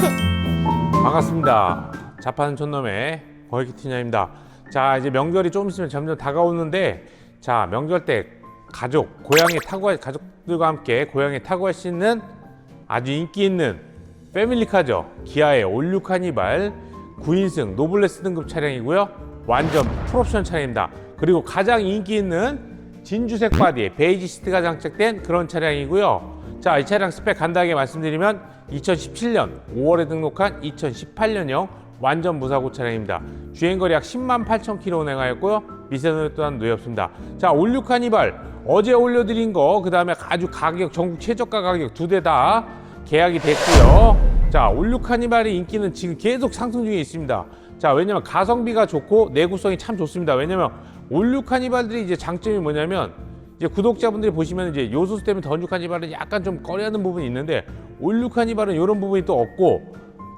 반갑습니다. 자파는 촌놈의 버이키티냐입니다. 자, 이제 명절이 조금 있으면 점점 다가오는데, 자, 명절 때 가족, 고향에 타고, 갈- 가족들과 함께 고향에 타고 갈수 있는 아주 인기 있는 패밀리카죠. 기아의 올류 카니발 9인승 노블레스 등급 차량이고요. 완전 풀옵션 차량입니다. 그리고 가장 인기 있는 진주색 바디에 베이지 시트가 장착된 그런 차량이고요. 자, 이 차량 스펙 간단하게 말씀드리면 2017년 5월에 등록한 2018년형 완전 무사고 차량입니다. 주행거리 약 10만 8천 킬로 운행하였고요. 미세노 또한 누이 없습니다. 자, 올류 카니발 어제 올려드린 거, 그 다음에 아주 가격 전국 최저가 가격 두 대 다 계약이 됐고요. 자, 올류 카니발의 인기는 지금 계속 상승 중에 있습니다. 자, 왜냐면 가성비가 좋고 내구성이 참 좋습니다. 왜냐면 올류 카니발들이 이제 장점이 뭐냐면 이제 구독자분들이 보시면 이제 요소수 때문에 던주 카니발은 약간 좀 꺼려하는 부분이 있는데 올류 카니발은 이런 부분이 또 없고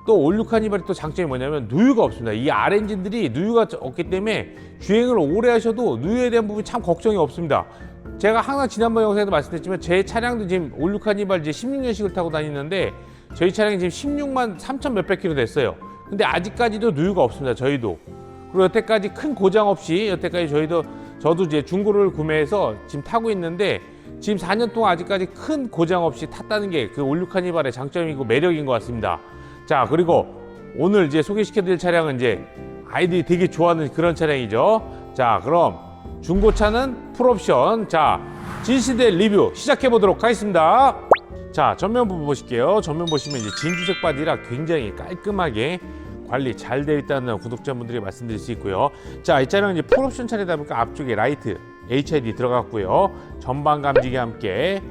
또 올류 카니발이 또 장점이 뭐냐면 누유가 없습니다. 이 R 엔진들이 누유가 없기 때문에 주행을 오래 하셔도 누유에 대한 부분이 참 걱정이 없습니다. 제가 항상 지난번 영상에도 말씀드렸지만 제 차량도 지금 올류 카니발 이제 16년식을 타고 다니는데 저희 차량이 지금 16만 3천 몇백 킬로 됐어요. 근데 아직까지도 누유가 없습니다. 저희도. 그리고 여태까지 큰 고장 없이 여태까지 저희도 저도 이제 중고를 구매해서 지금 타고 있는데 지금 4년 동안 아직까지 큰 고장 없이 탔다는 게 그 올류 카니발의 장점이고 매력인 것 같습니다. 자 그리고 오늘 이제 소개시켜드릴 차량은 이제 아이들이 되게 좋아하는 그런 차량이죠. 자 그럼 중고차는 풀옵션. 자 진시대 리뷰 시작해 보도록 하겠습니다. 자 전면 부분 보실게요. 전면 보시면 이제 진주색 바디라 굉장히 깔끔하게 관리 잘 되어 있다는 구독자분들이 말씀드릴 수 있고요. 자, 이 차량은 이제 풀옵션 차량이다 보니까 앞쪽에 라이트 HID 들어갔고요. 전방 감지기 함께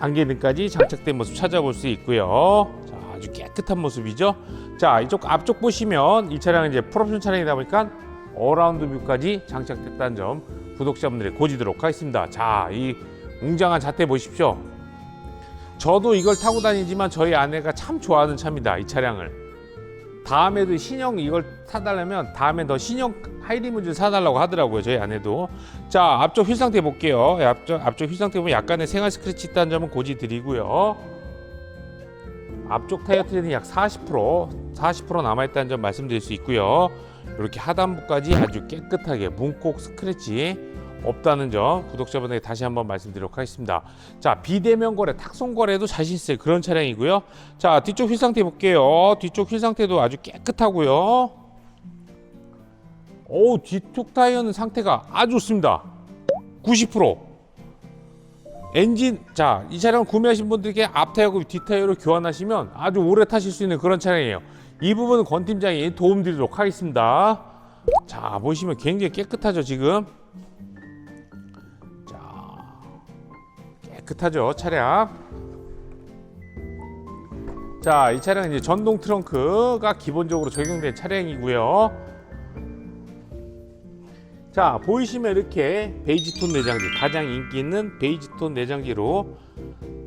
안개등까지 장착된 모습 찾아볼 수 있고요. 자, 아주 깨끗한 모습이죠. 자, 이쪽 앞쪽 보시면 이 차량은 이제 풀옵션 차량이다 보니까 어라운드 뷰까지 장착됐다는 점 구독자분들이 고지도록 하겠습니다. 자, 이 웅장한 자태 보십시오. 저도 이걸 타고 다니지만 저희 아내가 참 좋아하는 차입니다. 이 차량을. 다음에도 신형 이걸 사달라면 다음에 더 신형 하이리무진 사달라고 하더라고요 저희 아내도. 자 앞쪽 휠 상태 볼게요. 예, 앞쪽, 앞쪽 휠 상태 보면 약간의 생활 스크래치 있다는 점은 고지 드리고요. 앞쪽 타이어 트레는 약 40% 40% 남아있다는 점 말씀드릴 수 있고요. 이렇게 하단부까지 아주 깨끗하게 문콕 스크래치 없다는 점 구독자분에게 다시 한번 말씀드리도록 하겠습니다. 자 비대면 거래, 탁송 거래도 자신 있을 그런 차량이고요. 자 뒤쪽 휠 상태 볼게요. 뒤쪽 휠 상태도 아주 깨끗하고요. 오 뒤쪽 타이어는 상태가 아주 좋습니다. 90% 엔진 자 이 차량 구매하신 분들께 앞 타이어고 뒷 타이어로 교환하시면 아주 오래 타실 수 있는 그런 차량이에요. 이 부분은 권 팀장이 도움드리도록 하겠습니다. 자 보시면 굉장히 깨끗하죠 지금. 깨끗하죠? 차량. 자 이 차량은 이제 전동 트렁크가 기본적으로 적용된 차량이고요. 자 보이시면 이렇게 베이지톤 내장지 가장 인기 있는 베이지톤 내장지로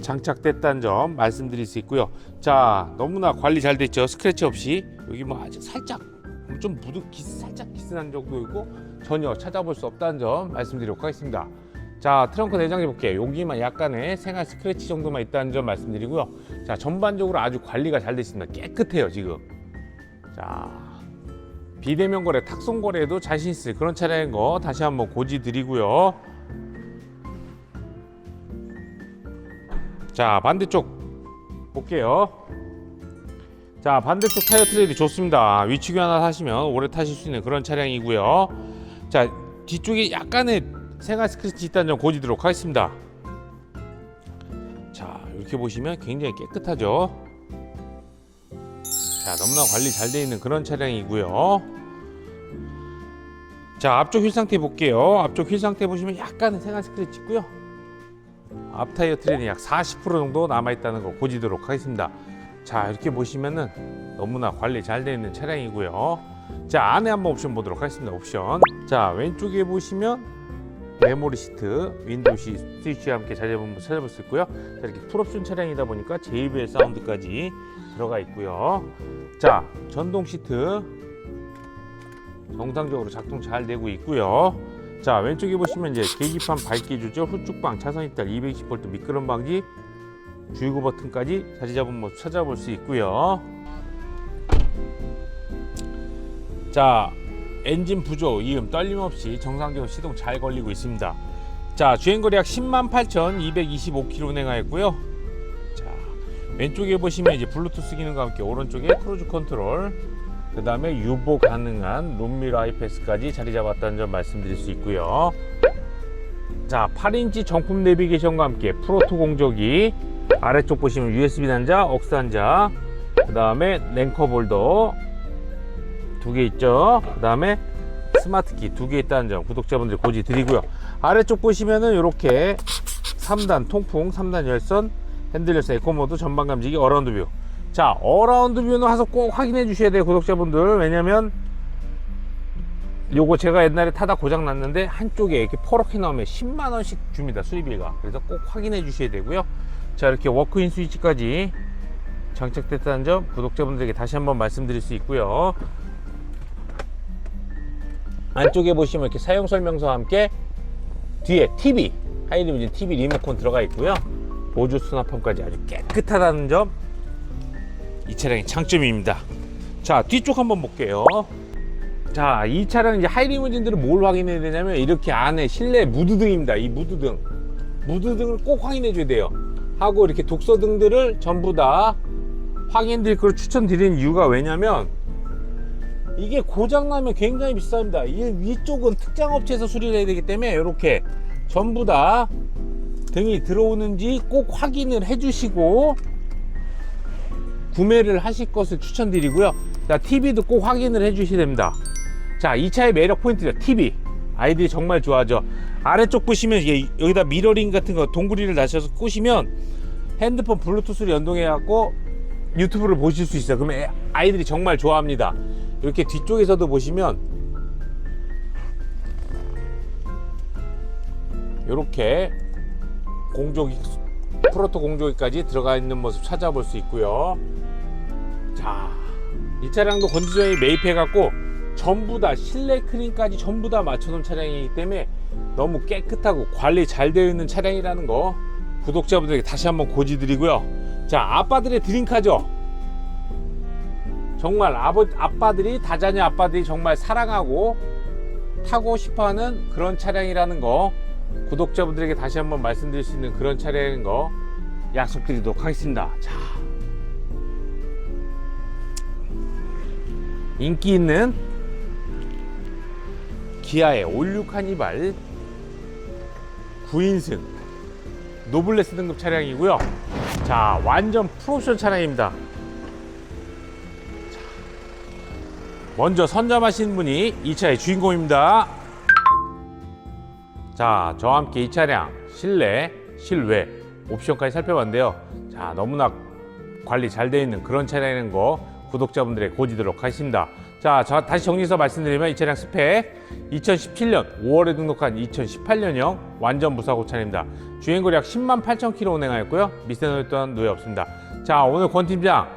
장착됐다는 점 말씀드릴 수 있고요. 자 너무나 관리 잘 됐죠? 스크래치 없이. 여기 뭐 아직 살짝 좀 무드 기스 살짝 기스난 정도이고 전혀 찾아볼 수 없다는 점 말씀드리도록 하겠습니다 자 트렁크 내장지 볼게요. 여기만 약간의 생활 스크래치 정도만 있다는 점 말씀드리고요. 자 전반적으로 아주 관리가 잘 됐습니다. 깨끗해요 지금. 자 비대면 거래 탁송 거래에도 자신 있을 그런 차량인 거 다시 한번 고지 드리고요. 자 반대쪽 볼게요. 자 반대쪽 타이어 트레이드 좋습니다. 위치기 하나 사시면 오래 타실 수 있는 그런 차량이고요. 자 뒤쪽에 약간의 생활 스크래치 있다는 점 고지도록 하겠습니다. 자 이렇게 보시면 굉장히 깨끗하죠. 자 너무나 관리 잘 되어 있는 그런 차량이고요. 자 앞쪽 휠 상태 볼게요. 앞쪽 휠 상태 보시면 약간의 생활 스크래치 있고요. 앞 타이어 트레는 약40% 정도 남아 있다는 거 고지도록 하겠습니다. 자 이렇게 보시면은 너무나 관리 잘 되어 있는 차량이고요. 자 안에 한번 옵션 보도록 하겠습니다. 옵션. 자 왼쪽에 보시면 메모리 시트, 윈도우 시 스위치와 함께 자재분부 찾아볼 수 있고요. 자, 이렇게 풀옵션 차량이다 보니까 JBL 사운드까지 들어가 있고요. 자, 전동 시트 정상적으로 작동 잘 되고 있고요. 자, 왼쪽에 보시면 이제 계기판 밝기 조절, 후축방, 차선 이탈, 220V 미끄럼 방지, 주의구 버튼까지 자리 잡은 모습 찾아볼 수 있고요. 자 엔진 부조 이음 떨림 없이 정상적으로 시동 잘 걸리고 있습니다. 자 주행거리 약 10만 8,225km 운행하였고요. 자 왼쪽에 보시면 이제 블루투스 기능과 함께 오른쪽에 크루즈 컨트롤 그 다음에 유보 가능한 룸미러 아이패스까지 자리 잡았다는 점 말씀드릴 수 있고요. 자 8인치 정품 내비게이션과 함께 프로토 공조기 아래쪽 보시면 USB 단자, 억스 단자 그 다음에 랭커 볼더 두 개 있죠. 그 다음에 스마트키 두 개 있다는 점 구독자분들 고지 드리고요. 아래쪽 보시면은 이렇게 3단 통풍, 3단 열선, 핸들 열선, 에코모드, 전방 감지기, 어라운드 뷰. 자, 어라운드 뷰는 와서 꼭 확인해 주셔야 돼요, 구독자분들. 왜냐면 요거 제가 옛날에 타다 고장 났는데 한쪽에 이렇게 퍼렇게 나오면 10만 원씩 줍니다, 수리비가. 그래서 꼭 확인해 주셔야 되고요. 자, 이렇게 워크인 스위치까지 장착됐다는 점 구독자분들에게 다시 한번 말씀드릴 수 있고요. 안쪽에 보시면 이렇게 사용 설명서와 함께 뒤에 TV 하이리무진 TV 리모컨 들어가 있고요. 보조 수납함까지 아주 깨끗하다는 점 이 차량의 장점입니다. 자 뒤쪽 한번 볼게요. 자 이 차량 이제 하이리무진들은 뭘 확인해야 되냐면 이렇게 안에 실내 무드등입니다. 이 무드등 무드등을 꼭 확인해 줘야 돼요. 하고 이렇게 독서등들을 전부 다 확인드릴 걸 추천드리는 이유가 왜냐면 이게 고장나면 굉장히 비쌉니다. 이 위쪽은 특장 업체에서 수리를 해야 되기 때문에 이렇게 전부 다 등이 들어오는지 꼭 확인을 해주시고 구매를 하실 것을 추천드리고요. 자, TV도 꼭 확인을 해주셔야 됩니다. 자, 이 차의 매력 포인트죠. TV. 아이들이 정말 좋아하죠. 아래쪽 보시면 여기다 미러링 같은 거 동그리를 다셔서 꽂으면 핸드폰 블루투스를 연동해 갖고 유튜브를 보실 수 있어요. 그러면 애- 아이들이 정말 좋아합니다. 이렇게 뒤쪽에서도 보시면 이렇게 공조기 프로토 공조기까지 들어가 있는 모습 찾아볼 수 있고요. 자, 이 차량도 건디션이 매입해 갖고 전부 다 실내 크림까지 전부 다 맞춰놓은 차량이기 때문에 너무 깨끗하고 관리 잘 되어 있는 차량이라는 거 구독자분들에게 다시 한번 고지드리고요. 자, 아빠들의 드림카죠. 정말 아버, 아빠들이 다자녀 아빠들이 정말 사랑하고 타고 싶어하는 그런 차량이라는 거 구독자분들에게 다시 한번 말씀드릴 수 있는 그런 차량인 거 약속드리도록 하겠습니다. 자, 인기 있는 기아의 올류 카니발 9인승 노블레스 등급 차량이고요. 자, 완전 풀옵션 차량입니다. 먼저 선점하신 분이 이 차의 주인공입니다. 자, 저와 함께 이 차량 실내, 실외, 옵션까지 살펴봤는데요. 자, 너무나 관리 잘 되어 있는 그런 차량인 거 구독자분들에게 고지도록 하겠습니다. 자, 저 다시 정리해서 말씀드리면 이 차량 스펙 2017년 5월에 등록한 2018년형 완전 무사고 차량입니다. 주행거리 약 10만 8천 킬로 운행하였고요. 미세노 또한 누에 없습니다. 자, 오늘 권 팀장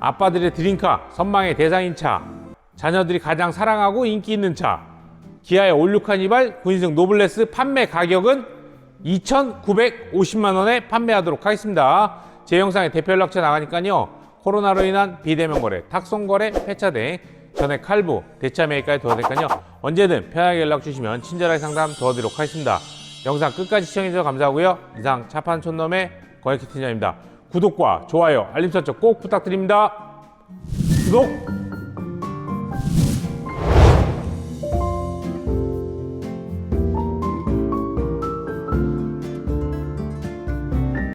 아빠들의 드림카 선망의 대상인 차 자녀들이 가장 사랑하고 인기 있는 차 기아의 올류 카니발 9인승 노블레스 판매 가격은 2,950만 원에 판매하도록 하겠습니다. 제 영상에 대표 연락처 나가니까요. 코로나로 인한 비대면 거래, 탁송 거래, 폐차 등 전액 칼부, 대차 매입까지 도와드릴까요. 언제든 편하게 연락 주시면 친절하게 상담 도와드리도록 하겠습니다. 영상 끝까지 시청해주셔서 감사하고요. 이상 차판 촌놈의 거액 키티장입니다. 구독과 좋아요, 알림 설정 꼭 부탁드립니다. 구독!